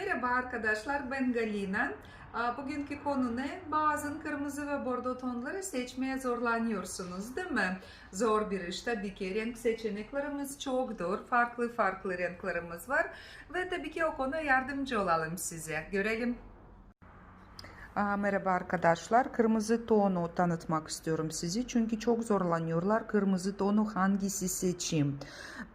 Merhaba arkadaşlar ben Galina. Bugünkü konu ne? Bazen kırmızı ve bordo tonları seçmeye zorlanıyorsunuz değil mi? Zor bir iş tabii ki. Renk seçeneklerimiz çoktur. Farklı farklı renklerimiz var. Ve tabii ki o konuda yardımcı olalım size. Görelim. Merhaba arkadaşlar. Kırmızı tonu tanıtmak istiyorum sizi. Çünkü çok zorlanıyorlar. Kırmızı tonu hangisi seçeyim?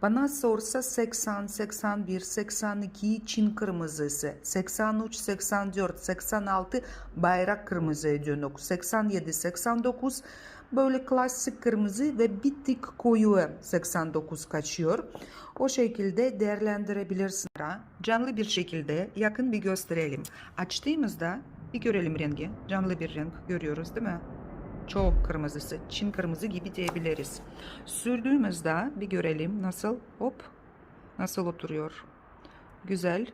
Bana sorsa 80, 81, 82 Çin kırmızısı, 83, 84, 86 bayrak kırmızı dönük, 87, 89 böyle klasik kırmızı ve bir tık koyu 89 kaçıyor. O şekilde değerlendirebilirsiniz. Canlı bir şekilde yakın bir gösterelim. Açtığımızda bir görelim rengi. Canlı bir renk görüyoruz değil mi? Çok kırmızısı. Çin kırmızı gibi diyebiliriz. Sürdüğümüzde bir görelim nasıl hop nasıl oturuyor. Güzel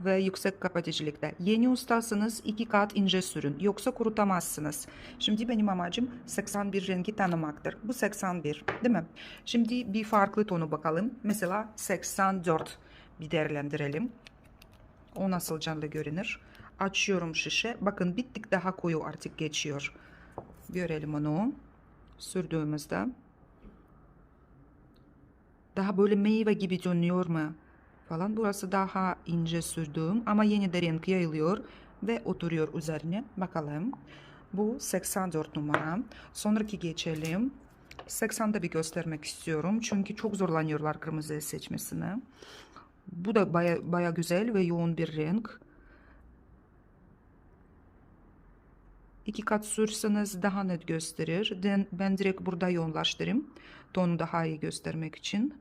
ve yüksek kapatıcılıkta. Yeni ustasınız iki kat ince sürün. Yoksa kurutamazsınız. Şimdi benim amacım 81 rengi tanımaktır. Bu 81 değil mi? Şimdi bir farklı tonu bakalım. Mesela 84 bir değerlendirelim. O nasıl canlı görünür? Açıyorum şişe. Bakın bir tık daha koyu artık geçiyor. Görelim onu. Sürdüğümüzde. Daha böyle meyve gibi dönüyor mu? Falan. Burası daha ince sürdüğüm ama yeni de renk yayılıyor ve oturuyor üzerine. Bakalım. Bu 84 numara. Sonraki geçelim. 80'de bir göstermek istiyorum. Çünkü çok zorlanıyorlar kırmızı seçmesine. Bu da baya, baya güzel ve yoğun bir renk. İki kat sürseniz daha net gösterir. Ben, direkt burada yoğunlaştırayım. Tonu daha iyi göstermek için.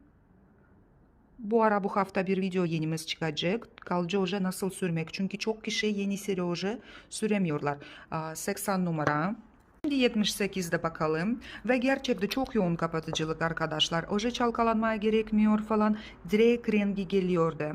Bu ara bu hafta bir video yenimiz çıkacak. Kalıcı oje nasıl sürmek? Çünkü çok kişi yeni seri oje süremiyorlar. Aa, 80 numara. Şimdi 78'de bakalım. Ve gerçekten çok yoğun kapatıcılık arkadaşlar. Oje çalkalanmaya gerekmiyor falan. Direkt rengi geliyor da.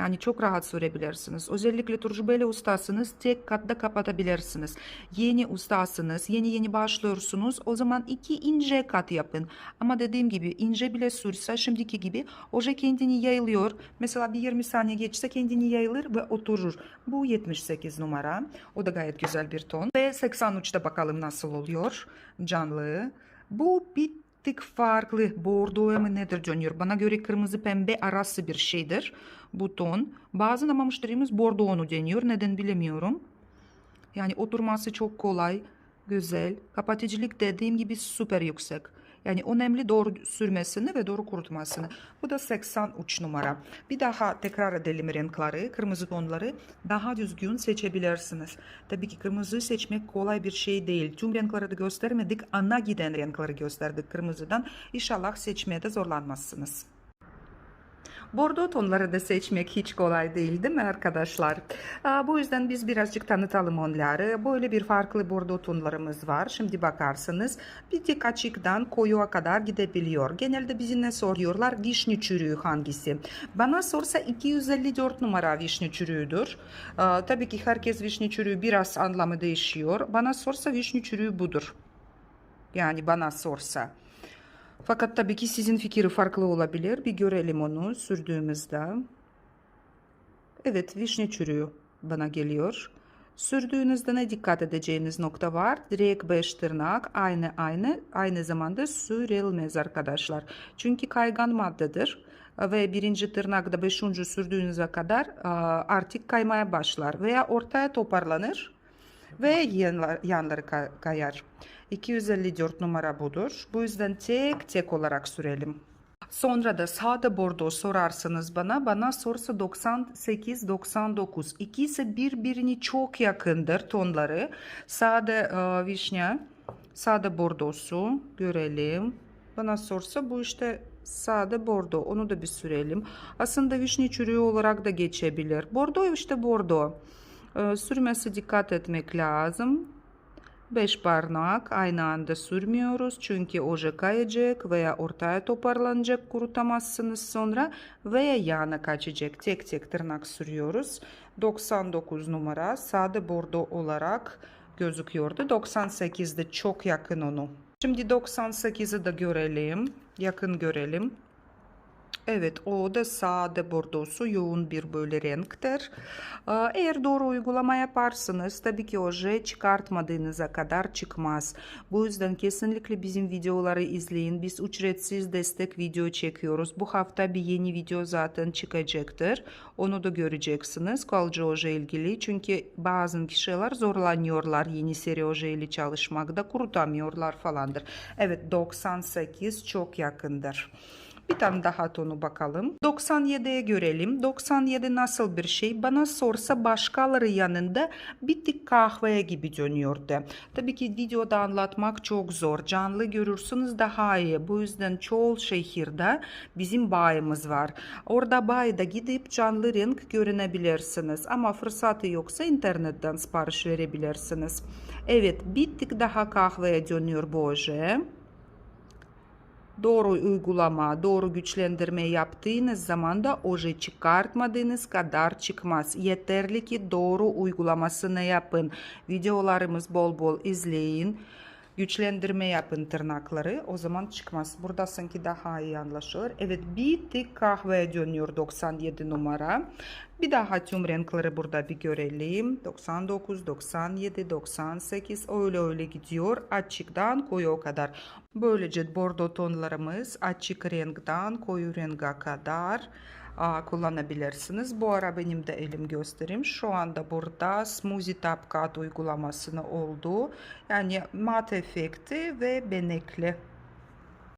Yani çok rahat sürebilirsiniz. Özellikle tecrübeli ustasınız tek katta kapatabilirsiniz. Yeni ustasınız, yeni yeni başlıyorsunuz. O zaman iki ince kat yapın. Ama dediğim gibi ince bile sürse şimdiki gibi oje kendini yayılıyor. Mesela bir 20 saniye geçse kendini yayılır ve oturur. Bu 78 numara. O da gayet güzel bir ton. Ve 83'te bakalım nasıl oluyor. Canlı. Bu bir tık farklı. Bordoya mı nedir dönüyor? Bana göre kırmızı pembe arası bir şeydir bu ton. Bazen ama müşterimiz bordo onu deniyor. Neden bilemiyorum. Yani oturması çok kolay, güzel. Kapatıcılık dediğim gibi süper yüksek. Yani önemli doğru sürmesini ve doğru kurutmasını. Bu da 83 numara. Bir daha tekrar edelim renkleri, kırmızı tonları daha düzgün seçebilirsiniz. Tabii ki kırmızı seçmek kolay bir şey değil. Tüm renkleri de göstermedik. Ana giden renkleri gösterdik kırmızıdan. İnşallah seçmeye de zorlanmazsınız. Bordo tonları da seçmek hiç kolay değil değil mi arkadaşlar? Bu yüzden biz birazcık tanıtalım onları. Böyle bir farklı bordo tonlarımız var. Şimdi bakarsınız bir tık açıktan koyuya kadar gidebiliyor. Genelde bizi ne soruyorlar? Vişne çürüğü hangisi? Bana sorsa 254 numara vişne çürüğüdür. Tabii ki herkes vişne çürüğü biraz anlamı değişiyor. Bana sorsa vişne çürüğü budur. Yani bana sorsa. Fakat tabii ki sizin fikri farklı olabilir. Bir görelim onu sürdüğümüzde. Evet vişne çürüğü bana geliyor. Sürdüğünüzde ne dikkat edeceğiniz nokta var? Direkt 5 tırnak aynı aynı aynı zamanda sürülmez arkadaşlar. Çünkü kaygan maddedir ve birinci tırnakta beşinci sürdüğünüze kadar artık kaymaya başlar veya ortaya toparlanır ve yanlar, yanları kayar. 254 numara budur. Bu yüzden tek tek olarak sürelim. Sonra da sade bordo sorarsanız bana, bana sorsa 98-99. İkisi birbirine çok yakındır tonları. Sade e, vişne, sade bordosu görelim. Bana sorsa bu işte sade bordo. Onu da bir sürelim. Aslında vişne çürüğü olarak da geçebilir. Bordo işte bordo. E, sürmesi dikkat etmek lazım. 5 parmak aynı anda sürmüyoruz. Çünkü oje kayacak veya ortaya toparlanacak kurutamazsınız sonra veya yana kaçacak tek tek tırnak sürüyoruz. 99 numara sade bordo olarak gözüküyordu. 98'de çok yakın onu. Şimdi 98'i de görelim yakın görelim Evet, o da sade bordosu yoğun bir böyle renktir. Aa, Eğer doğru uygulama yaparsanız tabii ki oje çıkartmadığınıza kadar çıkmaz. Bu yüzden kesinlikle bizim videoları izleyin. Biz ücretsiz destek video çekiyoruz. Bu hafta bir yeni video zaten çıkacaktır. Onu da göreceksiniz kalıcı oje ilgili. Çünkü bazı kişiler zorlanıyorlar yeni seri oje ile çalışmakta. Kurutamıyorlar falandır. Evet 98 çok yakındır. Bir tane daha tonu bakalım. 97'ye görelim. 97 nasıl bir şey? Bana sorsa başkaları yanında bir tık kahveye gibi dönüyordu. Tabii ki videoda anlatmak çok zor. Canlı görürsünüz daha iyi. Bu yüzden çoğu şehirde bizim bayımız var. Orada bayda gidip canlı renk görebilirsiniz. Ama fırsatı yoksa internetten sipariş verebilirsiniz. Evet bir tık daha kahveye dönüyor bu oje doğru uygulama, doğru güçlendirme yaptığınız zaman da oje çıkartmadığınız kadar çıkmaz. Yeterli ki doğru uygulamasını yapın. Videolarımız bol bol izleyin. Güçlendirme yapın tırnakları. O zaman çıkmaz. Burada sanki daha iyi anlaşılır. Evet bir tık kahveye dönüyor 97 numara. Bir daha tüm renkleri burada bir görelim. 99, 97, 98 öyle öyle gidiyor. Açıktan koyu kadar. Böylece bordo tonlarımız açık renkten koyu renge kadar kullanabilirsiniz. Bu ara benim de elim göstereyim. Şu anda burada Smoothie Top Cut uygulamasını oldu. Yani mat efekti ve benekli